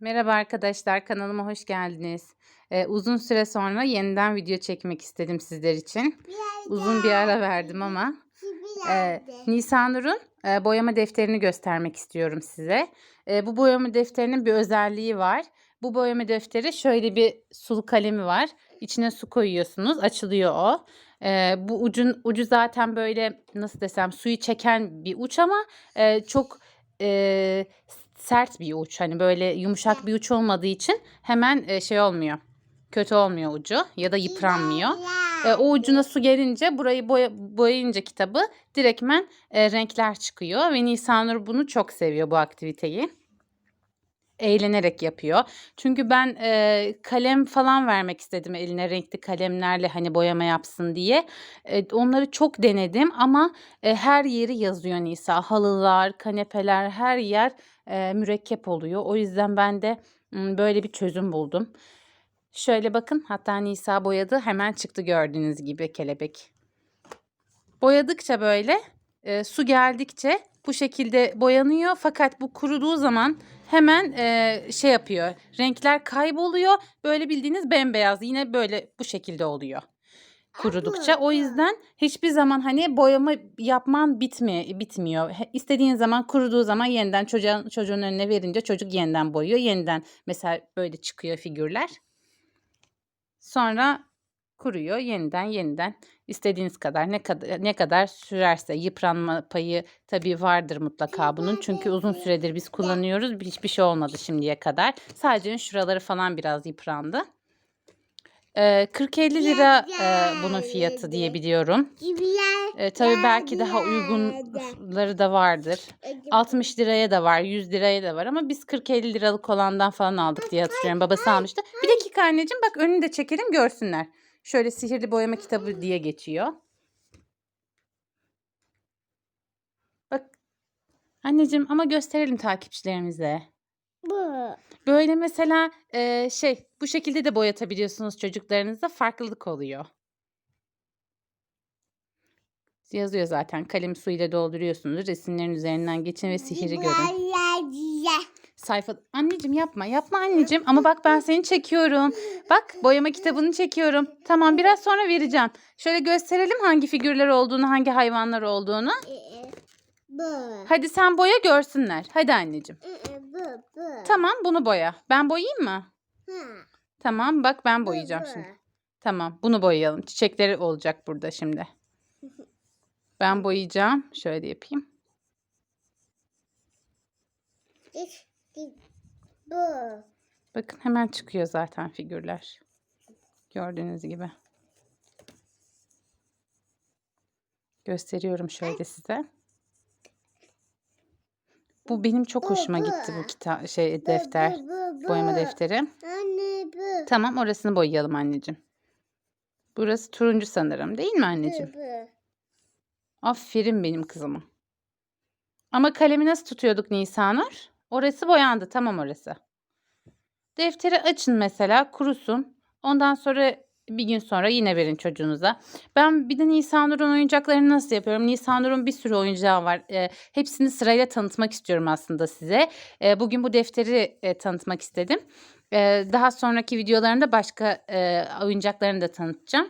Merhaba arkadaşlar, kanalıma hoş geldiniz. Ee, uzun süre sonra yeniden video çekmek istedim sizler için. Uzun bir ara verdim ama. Ee, Nisanur'un e, boyama defterini göstermek istiyorum size. Ee, bu boyama defterinin bir özelliği var. Bu boyama defteri şöyle bir sulu kalemi var. İçine su koyuyorsunuz, açılıyor o. Ee, bu ucun ucu zaten böyle nasıl desem suyu çeken bir uç ama e, çok e, sert bir uç. Hani böyle yumuşak bir uç olmadığı için hemen e, şey olmuyor. Kötü olmuyor ucu ya da yıpranmıyor. E, o ucuna su gelince burayı boya, boyayınca kitabı direktmen e, renkler çıkıyor ve Nisanur bunu çok seviyor bu aktiviteyi. Eğlenerek yapıyor. Çünkü ben e, kalem falan vermek istedim eline renkli kalemlerle hani boyama yapsın diye. E, onları çok denedim ama e, her yeri yazıyor Nisa. Halılar, kanepeler her yer e, mürekkep oluyor. O yüzden ben de m, böyle bir çözüm buldum. Şöyle bakın hatta Nisa boyadı hemen çıktı gördüğünüz gibi kelebek. Boyadıkça böyle e, su geldikçe bu şekilde boyanıyor fakat bu kuruduğu zaman hemen e, şey yapıyor. Renkler kayboluyor. Böyle bildiğiniz bembeyaz yine böyle bu şekilde oluyor kurudukça. O yüzden hiçbir zaman hani boyama yapman bitmiyor, bitmiyor. İstediğin zaman kuruduğu zaman yeniden çocuğun, çocuğun önüne verince çocuk yeniden boyuyor. Yeniden mesela böyle çıkıyor figürler. Sonra kuruyor yeniden yeniden istediğiniz kadar ne kadar ne kadar sürerse yıpranma payı tabii vardır mutlaka bunun çünkü uzun süredir biz kullanıyoruz hiçbir şey olmadı şimdiye kadar sadece şuraları falan biraz yıprandı. Ee, 40-50 lira e, bunun fiyatı diye biliyorum. Ee, tabii belki daha uygunları da vardır. 60 liraya da var, 100 liraya da var ama biz 40-50 liralık olandan falan aldık diye hatırlıyorum. Babası almıştı. Bir dakika anneciğim bak önünü de çekelim görsünler. Şöyle sihirli boyama kitabı diye geçiyor. Bak anneciğim ama gösterelim takipçilerimize. Bu. Böyle mesela e, şey bu şekilde de boyatabiliyorsunuz çocuklarınızda farklılık oluyor. Yazıyor zaten kalem suyla dolduruyorsunuz. Resimlerin üzerinden geçin ve sihiri görün. Sayfa anneciğim yapma yapma anneciğim ama bak ben seni çekiyorum. Bak boyama kitabını çekiyorum. Tamam biraz sonra vereceğim. Şöyle gösterelim hangi figürler olduğunu, hangi hayvanlar olduğunu. Bu. Hadi sen boya görsünler. Hadi anneciğim. Bu. Tamam bunu boya. Ben boyayayım mı? Tamam bak ben boyayacağım şimdi. Tamam bunu boyayalım. Çiçekleri olacak burada şimdi. Ben boyayacağım. Şöyle yapayım. Bu. Bakın hemen çıkıyor zaten figürler. Gördüğünüz gibi. Gösteriyorum şöyle size. Bu benim çok hoşuma gitti bu kitap şey defter, boyama defteri. Anne bu. Tamam orasını boyayalım anneciğim. Burası turuncu sanırım değil mi anneciğim? Aferin benim kızıma. Ama kalemi nasıl tutuyorduk Nisanur? Orası boyandı. Tamam orası. Defteri açın mesela kurusun. Ondan sonra bir gün sonra yine verin çocuğunuza. Ben bir de Nisanur'un oyuncaklarını nasıl yapıyorum? Nisanur'un bir sürü oyuncağı var. Ee, hepsini sırayla tanıtmak istiyorum aslında size. Ee, bugün bu defteri e, tanıtmak istedim. Ee, daha sonraki videolarında başka e, oyuncaklarını da tanıtacağım.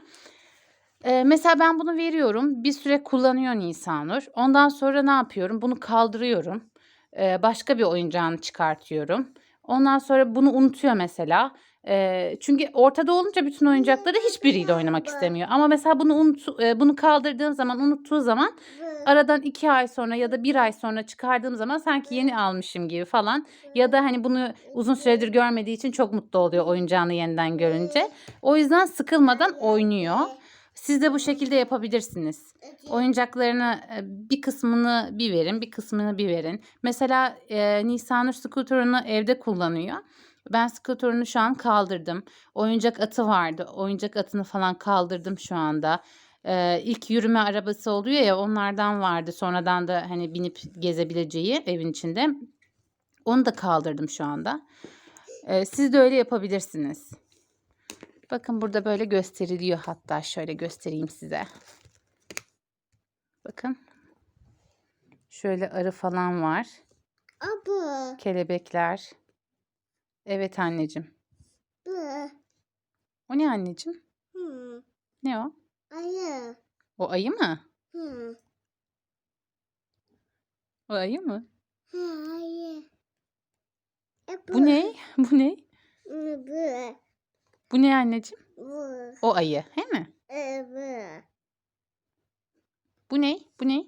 Ee, mesela ben bunu veriyorum. Bir süre kullanıyor Nisanur. Ondan sonra ne yapıyorum? Bunu kaldırıyorum. Ee, başka bir oyuncağını çıkartıyorum. Ondan sonra bunu unutuyor mesela. Ee, çünkü ortada olunca bütün oyuncakları hiçbiriyle oynamak istemiyor. Ama mesela bunu unut, e, bunu kaldırdığım zaman, unuttuğu zaman aradan iki ay sonra ya da bir ay sonra çıkardığım zaman sanki yeni almışım gibi falan. Ya da hani bunu uzun süredir görmediği için çok mutlu oluyor oyuncağını yeniden görünce. O yüzden sıkılmadan oynuyor. Siz de bu şekilde yapabilirsiniz. Oyuncaklarını e, bir kısmını bir verin, bir kısmını bir verin. Mesela e, Nisanur skuterını evde kullanıyor. Ben skuterını şu an kaldırdım. Oyuncak atı vardı. Oyuncak atını falan kaldırdım şu anda. E, ilk yürüme arabası oluyor ya onlardan vardı. Sonradan da hani binip gezebileceği evin içinde. Onu da kaldırdım şu anda. E, siz de öyle yapabilirsiniz. Bakın burada böyle gösteriliyor hatta şöyle göstereyim size. Bakın. Şöyle arı falan var. Abu. Kelebekler. Evet anneciğim. Bu. O ne anneciğim? Hı. Ne o? Ayı. O ayı mı? Hı. O ayı mı? Hı, ayı. E, Bu ne? Bu ne? Bu. Bu ne anneciğim? Bu. O ayı, he mi? E, bu. Ne? Bu ne?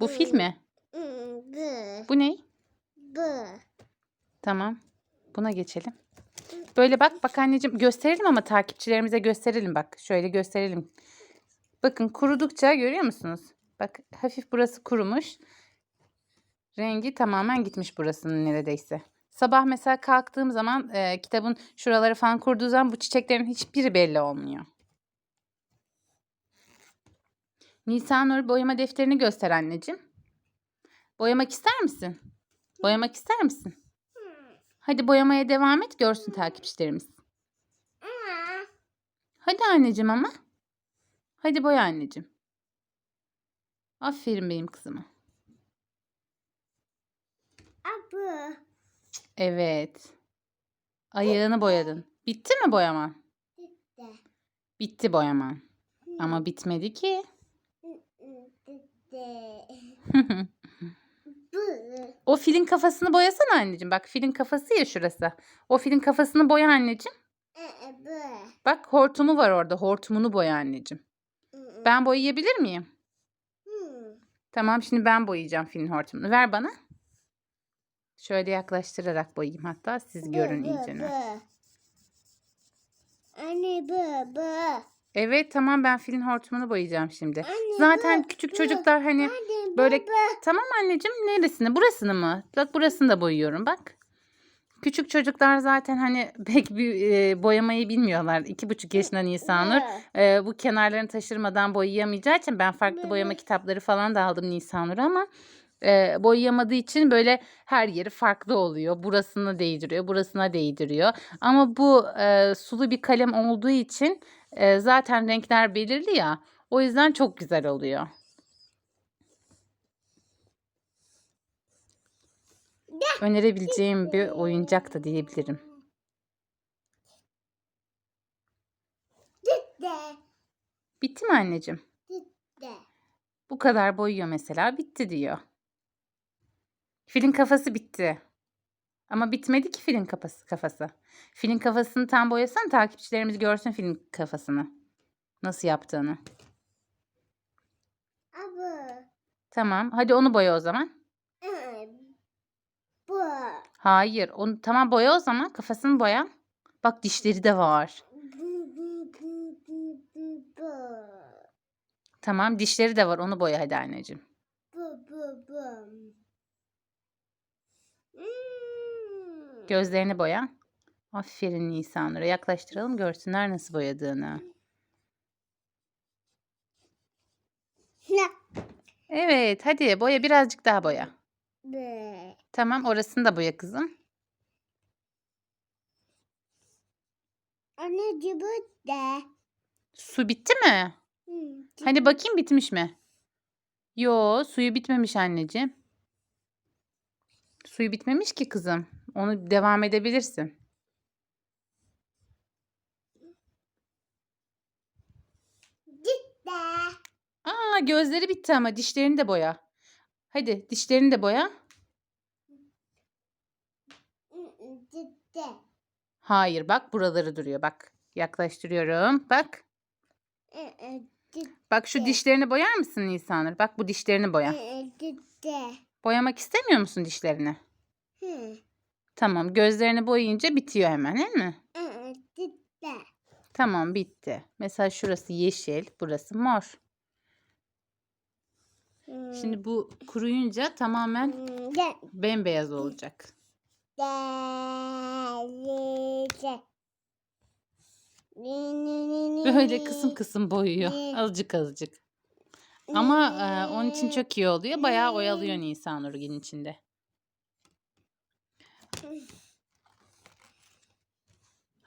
Bu fil mi? Bu. Bu ne? Bu. Tamam. Buna geçelim. Böyle bak bak anneciğim gösterelim ama takipçilerimize gösterelim bak. Şöyle gösterelim. Bakın kurudukça görüyor musunuz? Bak hafif burası kurumuş. Rengi tamamen gitmiş burasının neredeyse. Sabah mesela kalktığım zaman e, kitabın şuraları falan kuruduğu zaman bu çiçeklerin hiçbiri belli olmuyor. Nisanur boyama defterini göster anneciğim. Boyamak ister misin? Boyamak ister misin? Hadi boyamaya devam et görsün takipçilerimiz. Hadi anneciğim ama. Hadi boya anneciğim. Aferin benim kızıma. A, bu. Evet. Ayağını boyadın. Bitti mi boyaman? Bitti. Bitti boyaman. Ama bitmedi ki. Bitti. O filin kafasını boyasana anneciğim. Bak filin kafası ya şurası. O filin kafasını boya anneciğim. Bak hortumu var orada. Hortumunu boya anneciğim. Ben boyayabilir miyim? Tamam şimdi ben boyayacağım filin hortumunu. Ver bana. Şöyle yaklaştırarak boyayayım hatta siz görün iyicene. Anne bu bu. Evet tamam ben filin hortumunu boyayacağım şimdi. Anne Zaten bu, küçük bu. çocuklar hani Anne böyle bu. tamam anneciğim neresini burasını mı? Bak burasını da boyuyorum bak. Küçük çocuklar zaten hani pek bir e, boyamayı bilmiyorlar. İki buçuk yaşında Nisanur. E, bu kenarlarını taşırmadan boyayamayacağı için ben farklı boyama kitapları falan da aldım Nisanur ama e, boyayamadığı için böyle her yeri farklı oluyor. Burasını değdiriyor, burasına değdiriyor. Ama bu e, sulu bir kalem olduğu için e, zaten renkler belirli ya. O yüzden çok güzel oluyor. Önerebileceğim bir oyuncak da diyebilirim. Bitti. Mi anneciğim? Bitti. Bu kadar boyuyor mesela bitti diyor. Filin kafası bitti. Ama bitmedi ki filin kafası. kafası. Filin kafasını tam boyasan takipçilerimiz görsün filin kafasını. Nasıl yaptığını. A, bu. Tamam. Hadi onu boya o zaman. Bu. Hayır. Onu tamam boya o zaman. Kafasını boya. Bak dişleri de var. Tamam dişleri de var. Onu boya hadi anneciğim. Bu, bu, bu. Hmm. Gözlerini boya. Aferin Nisanur'a. Yaklaştıralım görsünler nasıl boyadığını. Evet hadi boya birazcık daha boya. Tamam orasını da boya kızım. Anne de. Su bitti mi? Hani bakayım bitmiş mi? Yo suyu bitmemiş anneciğim. Suyu bitmemiş ki kızım. Onu devam edebilirsin. De. Aa gözleri bitti ama dişlerini de boya. Hadi dişlerini de boya. De. Hayır bak buraları duruyor bak. Yaklaştırıyorum. Bak. Hı, Cıt Bak şu dişlerini boyar mısın Nisanur? Bak bu dişlerini boya. cıt de. Boyamak istemiyor musun dişlerini? Hı, Tamam gözlerini boyayınca bitiyor hemen değil mi? cıt de. Tamam bitti. Mesela şurası yeşil, burası mor. Şimdi bu kuruyunca tamamen de- bembeyaz olacak. Böyle kısım kısım boyuyor. Azıcık azıcık. Ama e, onun için çok iyi oluyor. Bayağı oyalıyor Nisan Urgin içinde.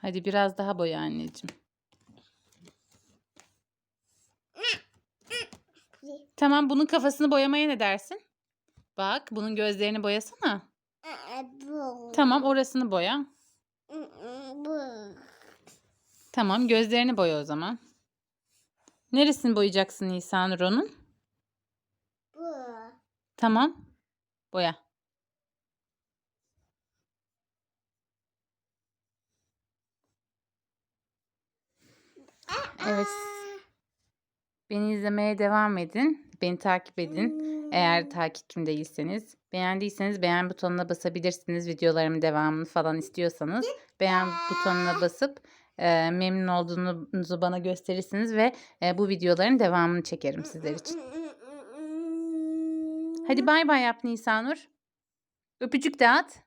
Hadi biraz daha boya anneciğim. Tamam bunun kafasını boyamaya ne dersin? Bak bunun gözlerini boyasana. Tamam orasını boya. Tamam gözlerini boya o zaman. Neresini boyayacaksın Nisanur onun? Bu. Tamam. Boya. Evet. Beni izlemeye devam edin. Beni takip edin. Eğer takipçim değilseniz. Beğendiyseniz beğen butonuna basabilirsiniz. Videolarımın devamını falan istiyorsanız. Beğen butonuna basıp e, memnun olduğunuzu bana gösterirsiniz ve e, bu videoların devamını çekerim sizler için. Hadi bay bay yap Nisanur. Öpücük de at.